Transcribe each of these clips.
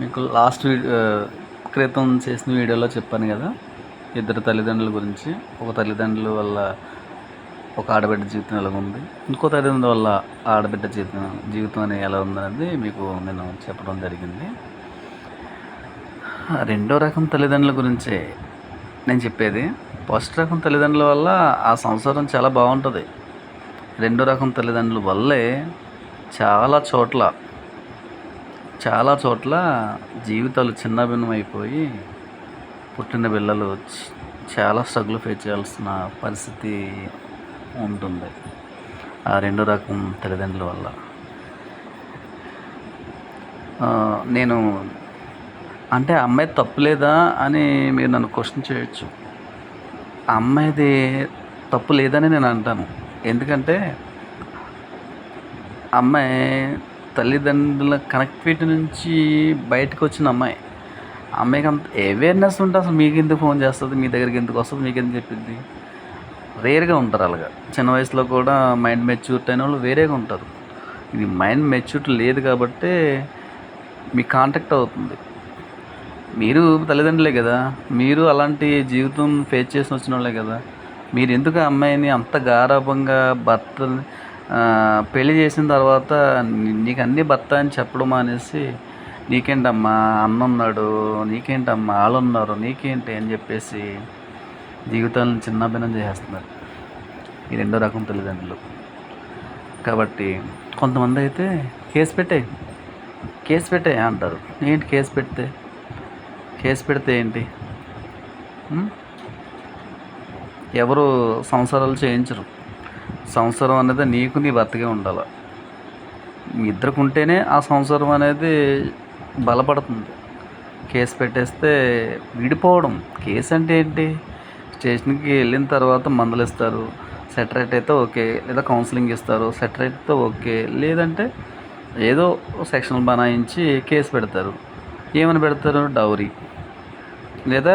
మీకు last video క్రితం చేసిన వీడియోలో చెప్పాను కదా ఇద్దరు తల్లిదండ్రుల గురించి. ఒక తల్లిదండ్రుల వల్ల ఒక ఆడబిడ్డ జీవితం ఎలా ఉంది? ఇంకో తల్లిదండ్రుల వల్ల ఆడబిడ్డ జీవితం జీవితం అనేది ఎలా ఉందనేది మీకు నేను చెప్పడం జరిగింది. రెండో రకం తల్లిదండ్రుల గురించే నేను చెప్పేది. ఫస్ట్ రకం తల్లిదండ్రుల వల్ల ఆ సంసారం చాలా బాగుంటుంది. రెండో రకం తల్లిదండ్రుల వల్లే చాలా చోట్ల చాలా చోట్ల జీవితాలు చిన్నభిన్నమైపోయి పుట్టిన పిల్లలు చాలా స్ట్రగుల్ ఫేస్ చేయాల్సిన పరిస్థితి ఉంటుంది. ఆ రెండో రకం తల్లిదండ్రుల వల్ల. నేను అంటే ఆ అమ్మాయి తప్పులేదా అని మీరు నన్ను క్వశ్చన్ చేయొచ్చు. అమ్మాయిది తప్పు లేదని నేను అంటాను. ఎందుకంటే అమ్మాయి తల్లిదండ్రుల కనెక్టివిటీ నుంచి బయటకు వచ్చిన అమ్మాయి. అమ్మాయికి అంత అవేర్నెస్ ఉంటే అసలు మీకు ఎందుకు ఫోన్ చేస్తుంది? మీ దగ్గరికి ఎందుకు వస్తుంది? మీకు ఎందుకు చెప్పింది? రేర్గా ఉంటారు అలాగా. చిన్న వయసులో కూడా మైండ్ మెచ్యూర్ట్ అయిన వాళ్ళు వేరేగా ఉంటారు. ఇది మైండ్ మెచ్యూర్ట్ లేదు కాబట్టి మీ కాంటాక్ట్ అవుతుంది. మీరు తల్లిదండ్రులే కదా. మీరు అలాంటి జీవితం ఫేస్ చేసి వచ్చిన వాళ్ళే కదా. మీరు ఎందుకు ఆ అమ్మాయిని అంత గారాభంగా భర్త పెళ్ళి చేసిన తర్వాత నీకు అన్ని భర్త అని చెప్పడం అనేసి నీకేంటమ్మా అన్న ఉన్నాడు నీకేంటమ్మా వాళ్ళు ఉన్నారు నీకేంటి అని చెప్పేసి జీవితాలను చిన్నభిన్నం చేసేస్తున్నారు. ఈ రెండో రకం తల్లిదండ్రులు. కాబట్టి కొంతమంది అయితే కేసు పెట్టే కేసు పెట్టే అంటారు. ఏంటి కేసు పెడితే? కేసు పెడితే ఏంటి? ఎవరు సంసారాలు చేయించరు. సంసారం అనేది నీకు నీ భర్తగా ఉండాలి. మీ ఇద్దరికి ఉంటేనే ఆ సంసారం అనేది బలపడుతుంది. కేసు పెట్టేస్తే విడిపోవడం. కేసు అంటే ఏంటి? స్టేషన్కి వెళ్ళిన తర్వాత మందులు ఇస్తారు. సెటరేట్ అయితే ఓకే. లేదా కౌన్సిలింగ్ ఇస్తారు. సెటరేట్ అయితే ఓకే. లేదంటే ఏదో సెక్షన్ బనాయించి కేసు పెడతారు. ఏమని పెడతారు? డౌరీ. లేదా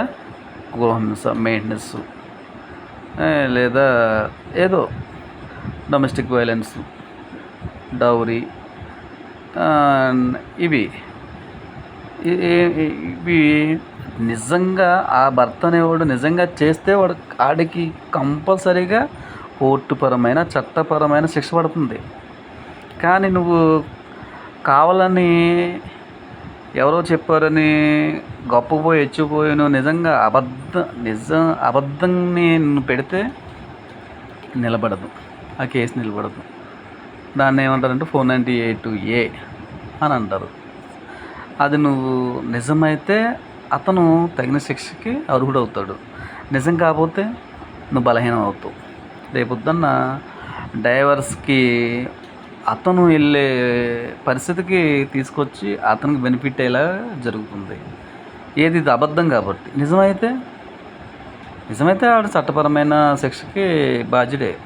గృహహింస మెయింటెనెన్స్ లేదా ఏదో డొమెస్టిక్ వైలెన్స్ డౌరీ ఇవి. ఇవి నిజంగా ఆ భర్త అనేవాడు నిజంగా చేస్తే వాడు ఆడికి కంపల్సరీగా కోర్టుపరమైన చట్టపరమైన శిక్ష పడుతుంది. కానీ నువ్వు కావాలని ఎవరో చెప్పారని గొప్పపోయి ఎచ్చిపోయాను నిజంగా అబద్ధ నిజం అబద్ధంని నువ్వు పెడితే నిలబడదు. ఆ కేసు నిలబడదు. దాన్ని ఏమంటారంటే ఫోర్ నైంటీ ఎయిట్ ఏ అని అంటారు. అది నువ్వు నిజమైతే అతను తగిన శిక్షకి అర్హుడవుతాడు. నిజం కాకపోతే నువ్వు బలహీనం అవుతావు రేపొద్దున్న డైవర్స్కి అతను వెళ్ళే పరిస్థితికి తీసుకొచ్చి అతనికి బెనిఫిట్ అయ్యేలా జరుగుతుంది. ఏది ఇది అబద్ధం కాబట్టి. నిజమైతే నిజమైతే ఆడు చట్టపరమైన శిక్షకి బాధ్యుడే.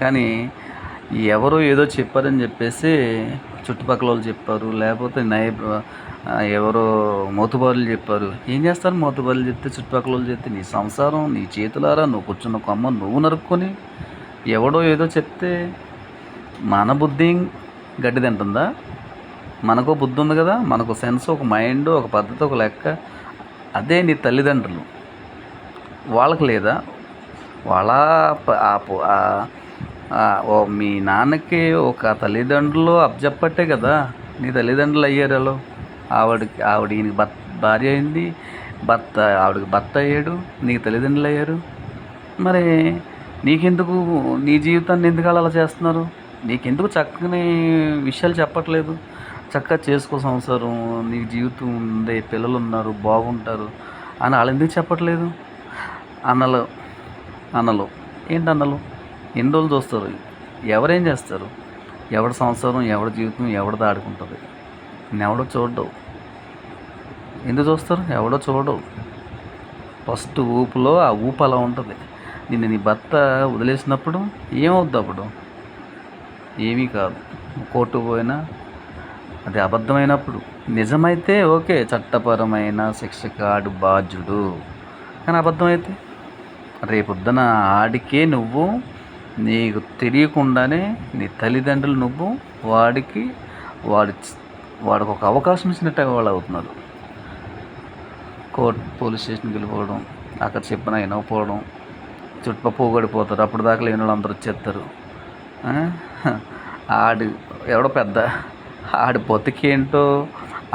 కానీ ఎవరో ఏదో చెప్పారని చెప్పేసి చుట్టుపక్కల వాళ్ళు చెప్పారు లేకపోతే నై ఎవరో మోతుబారులు చెప్పారు. ఏం చేస్తారు మోతుబారులు చెప్తే చుట్టుపక్కల వాళ్ళు చెప్తే నీ సంసారం నీ చేతులారా నువ్వు కూర్చున్న కొమ్మ నువ్వు నరుక్కొని ఎవడో ఏదో చెప్తే మన బుద్ధి గడ్డి తింటుందా? మనకు బుద్ధి ఉంది కదా మనకు సెన్స్ ఒక మైండ్ ఒక పద్ధతి ఒక లెక్క అదే నీ తల్లిదండ్రులు. వాళ్ళకి లేదా? వాళ్ళ ఆ మీ నాన్నకి ఒక తల్లిదండ్రులు అప్పచెప్పట్టే కదా. నీ తల్లిదండ్రులు అయ్యారు ఎలా ఆవిడకి ఆవిడ ఈయనకి భర్త భార్య అయింది. భర్త ఆవిడకి భర్త అయ్యాడు. నీకు తల్లిదండ్రులు అయ్యారు. మరి నీకెందుకు? నీ జీవితాన్ని ఎందుకు అలా చేస్తున్నారు? నీకెందుకు చక్కని విషయాలు చెప్పట్లేదు? చక్కగా చేసుకో సంసారం నీ జీవితం ఉంది పిల్లలు ఉన్నారు బాగుంటారు అని వాళ్ళు ఎందుకు చెప్పట్లేదు? అన్నలు అన్నలు. ఏంటి అన్నలు? ఎన్ని రోజులు చూస్తారు? ఎవరేం చేస్తారు? ఎవడి సంవత్సరం ఎవడి జీవితం ఎవడిది ఆడుకుంటుంది? ఎవడో చూడవు ఎందుకు చూస్తారు? ఎవడో చూడవు ఫస్ట్ ఊపులో ఆ ఊపు అలా ఉంటుంది. నిన్ను నీ భర్త వదిలేసినప్పుడు ఏమవుద్ది అప్పుడు? ఏమీ కాదు. కోర్టు పోయినా అది అబద్ధమైనప్పుడు. నిజమైతే ఓకే చట్టపరమైన శిక్షకాడు బాధ్యుడు. కానీ అబద్ధమైతే? రేపొద్దున ఆడికే నువ్వు నీకు తెలియకుండానే నీ తల్లిదండ్రులు నువ్వు వాడికి వాడి వాడికి ఒక అవకాశం ఇచ్చినట్టు వాళ్ళు అవుతున్నారు. కోర్ట్ పోలీస్ స్టేషన్కి వెళ్ళిపోవడం అక్కడ చెప్పిన వినకపోవడం చుట్టూ పోగొడిపోతారు. అప్పుడు దాకా లేని వాళ్ళు అందరూ వచ్చేస్తారు. ఆడి ఆడు ఎవడో పెద్ద ఆడి బతికేంటో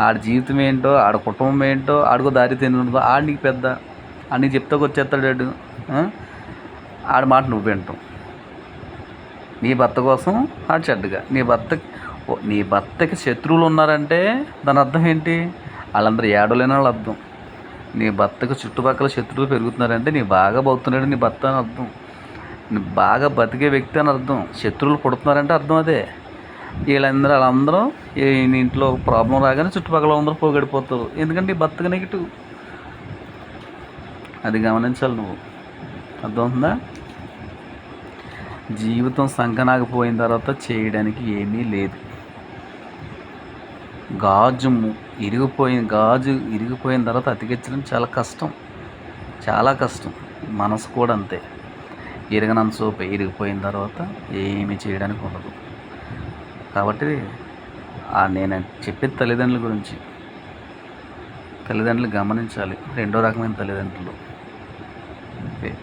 ఆడి జీవితం ఏంటో ఆడ కుటుంబం ఏంటో ఆడికో దారి ఆడి ఆడికి పెద్ద ఆడికి చెప్తాకు వచ్చేస్తాడు ఆడు. ఆడి మాట నువ్వు వింటాం నీ భర్త కోసం ఆ చెడ్డగా. నీ భర్త నీ భర్తకి శత్రువులు ఉన్నారంటే దాని అర్థం ఏంటి? వాళ్ళందరూ ఏడలేని వాళ్ళు అర్థం. నీ భర్తకు చుట్టుపక్కల శత్రువులు పెరుగుతున్నారంటే నీ బాగా బతుకుతున్నాడు నీ భర్త అని అర్థం. నీ బాగా బతికే వ్యక్తి అని అర్థం. శత్రువులు పుడుతున్నారంటే అర్థం అదే. వీళ్ళందరూ వాళ్ళందరూ ఈ నీ ఇంట్లో ప్రాబ్లం రాగానే చుట్టుపక్కల అందరూ పోగడిపోతారు. ఎందుకంటే ఈ భర్తకు నెగిటివ్ అది గమనించాలి నువ్వు. అర్థమవుతుందా? జీవితం సంకనాకపోయిన తర్వాత చేయడానికి ఏమీ లేదు. గాజు ఇరిగిపోయిన గాజు ఇరిగిపోయిన తర్వాత అతికించడం చాలా కష్టం. చాలా కష్టం. మనసు కూడా అంతే. ఇరగనంత సోపు ఇరిగిపోయిన తర్వాత ఏమీ చేయడానికి ఉండదు. కాబట్టి నేను చెప్పేది తల్లిదండ్రుల గురించి తల్లిదండ్రులు గమనించాలి. రెండో రకమైన తల్లిదండ్రులు. ఓకే